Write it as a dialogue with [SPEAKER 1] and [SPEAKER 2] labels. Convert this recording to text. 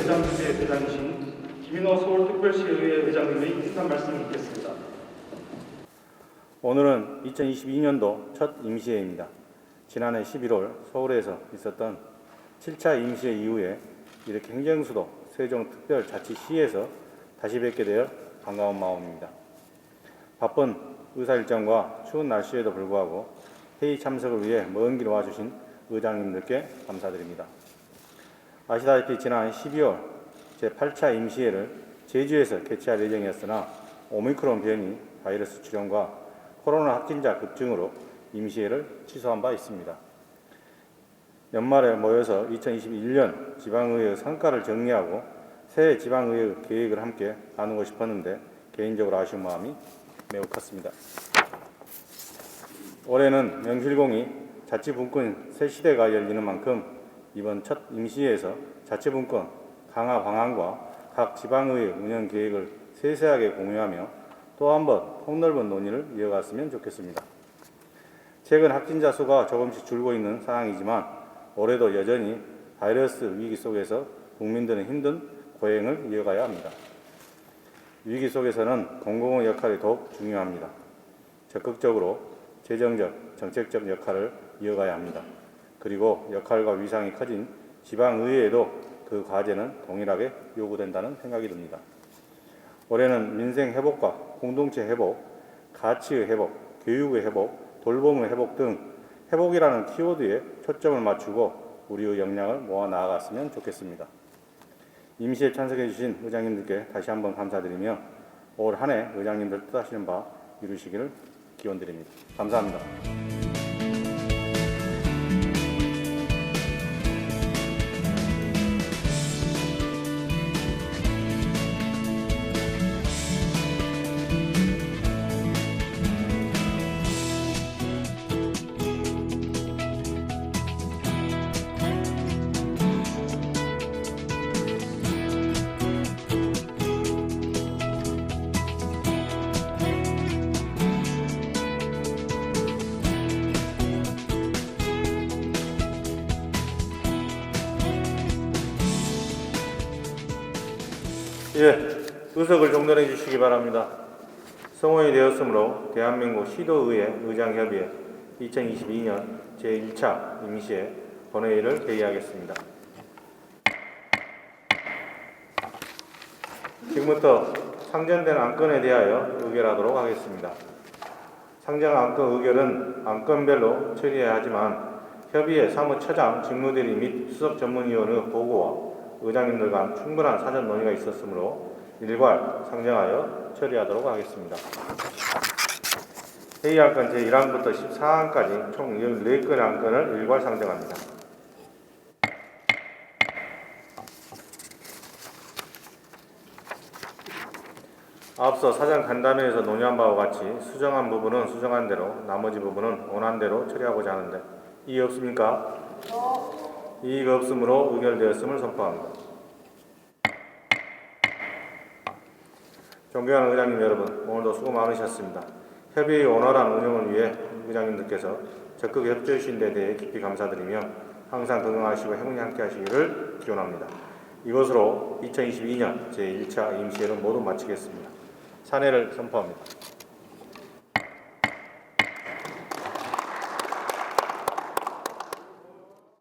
[SPEAKER 1] 의장실의 대장이신 김인호 서울특별시의회 의장님의 인사 말씀을 듣겠습니다.
[SPEAKER 2] 오늘은 2022년도 첫 임시회입니다. 지난해 11월 서울에서 있었던 7차 임시회 이후에 이렇게 행정수도 세종특별자치시에서 다시 뵙게 되어 반가운 마음입니다. 바쁜 의사 일정과 추운 날씨에도 불구하고 회의 참석을 위해 먼 길 와주신 의장님들께 감사드립니다. 아시다시피 지난 12월 제8차 임시회를 제주에서 개최할 예정이었으나 오미크론 변이 바이러스 출현과 코로나 확진자 급증으로 임시회를 취소한 바 있습니다. 연말에 모여서 2021년 지방의회 성과를 정리하고 새해 지방의회 계획을 함께 나누고 싶었는데 개인적으로 아쉬운 마음이 매우 컸습니다. 올해는 명실공히 자치분권 새 시대가 열리는 만큼 이번 첫 임시회에서 자치분권 강화 방안과 각 지방의회 운영 계획을 세세하게 공유하며 또 한 번 폭넓은 논의를 이어갔으면 좋겠습니다. 최근 확진자 수가 조금씩 줄고 있는 상황이지만 올해도 여전히 바이러스 위기 속에서 국민들은 힘든 고행을 이어가야 합니다. 위기 속에서는 공공의 역할이 더욱 중요합니다. 적극적으로 재정적, 정책적 역할을 이어가야 합니다. 그리고 역할과 위상이 커진 지방의회에도 그 과제는 동일하게 요구된다는 생각이 듭니다. 올해는 민생 회복과 공동체 회복, 가치의 회복, 교육의 회복, 돌봄의 회복 등 회복이라는 키워드에 초점을 맞추고 우리의 역량을 모아 나아갔으면 좋겠습니다. 임시에 참석해 주신 의장님들께 다시 한번 감사드리며 올 한 해 의장님들 뜻하시는 바 이루시기를 기원드립니다. 감사합니다. 예, 의석을 종전해 주시기 바랍니다. 성원이 되었으므로 대한민국 시도의회 의장협의회 2022년 제1차 임시회 본회의를 개의하겠습니다. 지금부터 상정된 안건에 대하여 의결하도록 하겠습니다. 상정 안건 의결은 안건별로 처리해야 하지만 협의회 사무처장 직무대리 및 수석 전문위원의 보고와 의장님들 간 충분한 사전 논의가 있었으므로 일괄 상정하여 처리하도록 하겠습니다. 회의 안건 제1항부터 14항까지 총 14건의 안건을 일괄 상정합니다. 앞서 사전 간담회에서 논의한 바와 같이 수정한 부분은 수정한 대로 나머지 부분은 원한 대로 처리하고자 하는데 이의 없습니까? 이의가 없으므로 의결되었음을 선포합니다. 존경하는 의장님 여러분, 오늘도 수고 많으셨습니다. 협의의 원활한 운영을 위해 의장님들께서 적극 협조해 주신 데 대해 깊이 감사드리며 항상 건강하시고 행운이 함께 하시기를 기원합니다. 이것으로 2022년 제1차 임시회를 모두 마치겠습니다. 사내를 선포합니다.